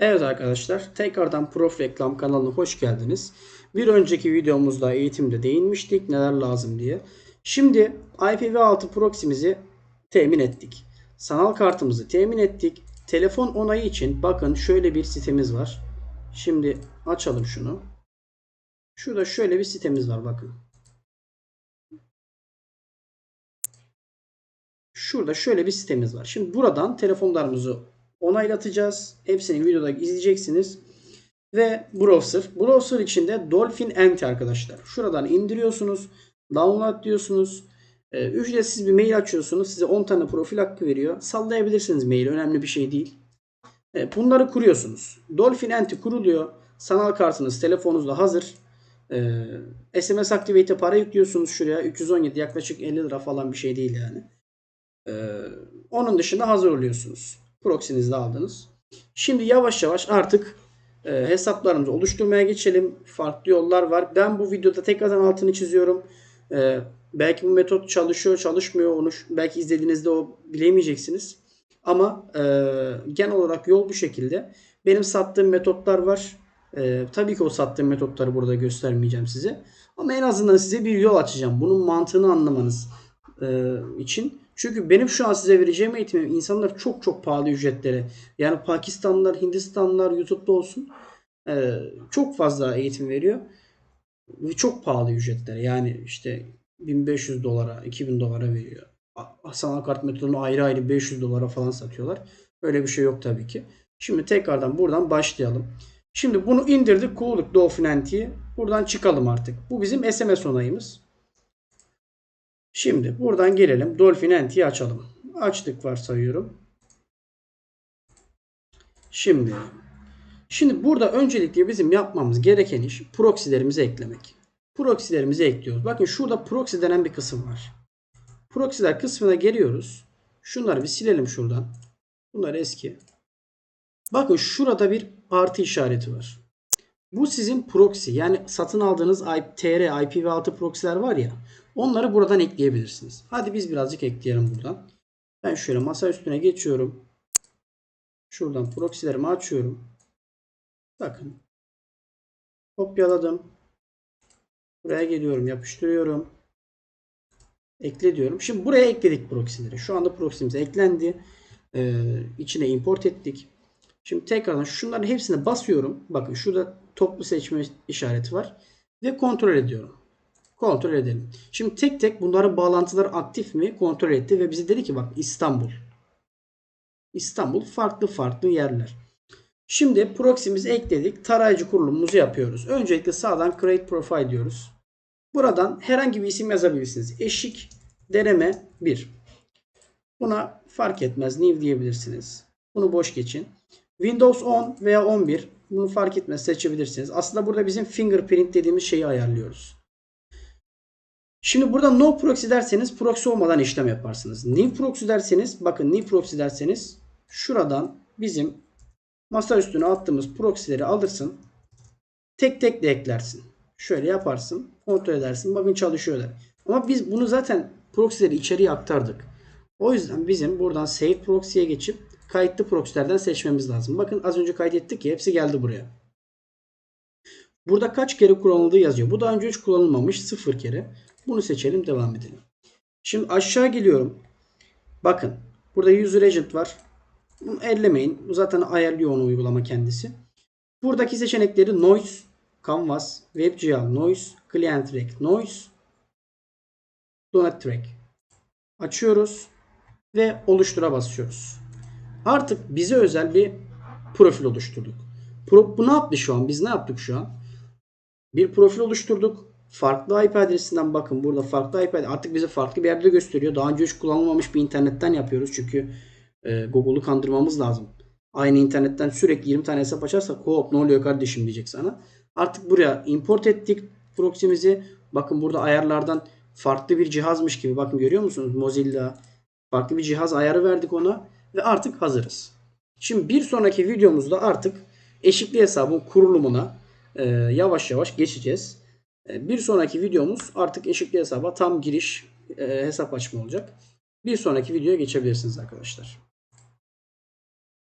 Evet arkadaşlar tekrardan Prof Reklam kanalına hoş geldiniz. Bir önceki videomuzda eğitimde değinmiştik neler lazım diye. Şimdi IPv6 proxy'mizi temin ettik. Sanal kartımızı temin ettik. Telefon onayı için bakın şöyle bir sitemiz var. Şimdi açalım şunu. Şurada şöyle bir sitemiz var bakın. Şurada şöyle bir sitemiz var. Şimdi buradan telefonlarımızı onaylatacağız. Hepsini videoda izleyeceksiniz. Ve browser. Browser içinde Dolphin Ent arkadaşlar. Şuradan indiriyorsunuz. Download diyorsunuz. Ee, ücretsiz bir mail açıyorsunuz. Size 10 tane profil hakkı veriyor. Sallayabilirsiniz maili. Önemli bir şey değil. Ee, bunları kuruyorsunuz. Dolphin Ent'i kuruluyor. Sanal kartınız telefonunuzda hazır. Ee, SMS Activate'e para yüklüyorsunuz şuraya. 317 yaklaşık 50 lira falan bir şey değil yani. Onun dışında hazır oluyorsunuz. Proxy'nizi de aldınız. Şimdi yavaş yavaş artık e, hesaplarımızı oluşturmaya geçelim. Farklı yollar var. Ben bu videoda tekrardan altını çiziyorum. Ee, belki bu metot çalışıyor, çalışmıyor. Onu belki izlediğinizde o bilemeyeceksiniz. Ama e, genel olarak yol bu şekilde. Benim sattığım metotlar var. E, tabii ki o sattığım metotları burada göstermeyeceğim size. Ama en azından size bir yol açacağım. Bunun mantığını anlamanız e, için. Çünkü benim şu an size vereceğim eğitimim insanlar çok çok pahalı ücretlere. Yani Pakistanlılar, Hindistanlılar YouTube'da olsun e, çok fazla eğitim veriyor. Ve çok pahalı ücretlere. Yani işte 1500 dolara, 2000 dolara veriyor. Sanal kart metodunu ayrı ayrı 500 dolara falan satıyorlar. Öyle bir şey yok tabii ki. Şimdi tekrardan buradan başlayalım. Şimdi bunu indirdik, kurulduk Dolphin NT'yi. Buradan çıkalım artık. Bu bizim SMS onayımız. Şimdi buradan gelelim. Dolphin NT'yi açalım. Açtık varsayıyorum. Şimdi Şimdi burada öncelikle bizim yapmamız gereken iş proxy'lerimizi eklemek. Proxy'lerimizi ekliyoruz. Bakın şurada proxy denen bir kısım var. Proxy'ler kısmına geliyoruz. Şunları bir silelim şuradan. Bunlar eski. Bakın şurada bir artı işareti var. Bu sizin proxy yani satın aldığınız IP, TR, IPv6 proxy'ler var ya onları buradan ekleyebilirsiniz. Hadi biz birazcık ekleyelim buradan. Ben şöyle masa üstüne geçiyorum. Şuradan proxy'lerimi açıyorum. Bakın. Kopyaladım. Buraya geliyorum. Yapıştırıyorum. Ekle diyorum. Şimdi buraya ekledik proxy'leri. Şu anda proxy'miz eklendi. Ee, içine import ettik. Şimdi tekrardan şunların hepsine basıyorum. Bakın şurada toplu seçme işareti var. Ve kontrol ediyorum. Kontrol edelim. Şimdi tek tek bunların bağlantıları aktif mi kontrol etti ve bize dedi ki bak İstanbul. İstanbul farklı farklı yerler. Şimdi proxy'mizi ekledik. Tarayıcı kurulumumuzu yapıyoruz. Öncelikle sağdan create profile diyoruz. Buradan herhangi bir isim yazabilirsiniz. Eşik deneme 1. Buna fark etmez. New diyebilirsiniz. Bunu boş geçin. Windows 10 veya 11 bunu fark etmez seçebilirsiniz. Aslında burada bizim fingerprint dediğimiz şeyi ayarlıyoruz. Şimdi burada no proxy derseniz proxy olmadan işlem yaparsınız. New proxy derseniz bakın new proxy derseniz şuradan bizim masa üstüne attığımız proxy'leri alırsın. Tek tek de eklersin. Şöyle yaparsın. Kontrol edersin. Bakın çalışıyorlar. Ama biz bunu zaten proxy'leri içeriye aktardık. O yüzden bizim buradan save proxy'ye geçip kayıtlı proxy'lerden seçmemiz lazım. Bakın az önce kaydettik ya hepsi geldi buraya. Burada kaç kere kullanıldığı yazıyor. Bu daha önce hiç kullanılmamış. Sıfır kere. Bunu seçelim. Devam edelim. Şimdi aşağı geliyorum. Bakın. Burada user agent var. Bunu ellemeyin. Bu zaten ayarlıyor onu uygulama kendisi. Buradaki seçenekleri noise, canvas, WebGL noise, client track noise, donut track. Açıyoruz ve oluştura basıyoruz. Artık bize özel bir profil oluşturduk. Pro, bu ne yaptı şu an? Biz ne yaptık şu an? Bir profil oluşturduk. Farklı IP adresinden bakın burada farklı IP artık bize farklı bir yerde gösteriyor. Daha önce hiç kullanılmamış bir internetten yapıyoruz. Çünkü e, Google'u kandırmamız lazım. Aynı internetten sürekli 20 tane hesap açarsak hop ne oluyor kardeşim diyecek sana. Artık buraya import ettik proxy'mizi. Bakın burada ayarlardan farklı bir cihazmış gibi. Bakın görüyor musunuz? Mozilla farklı bir cihaz ayarı verdik ona ve artık hazırız. Şimdi bir sonraki videomuzda artık eşikli hesabın kurulumuna e, yavaş yavaş geçeceğiz. E, bir sonraki videomuz artık eşikli hesaba tam giriş e, hesap açma olacak. Bir sonraki videoya geçebilirsiniz arkadaşlar.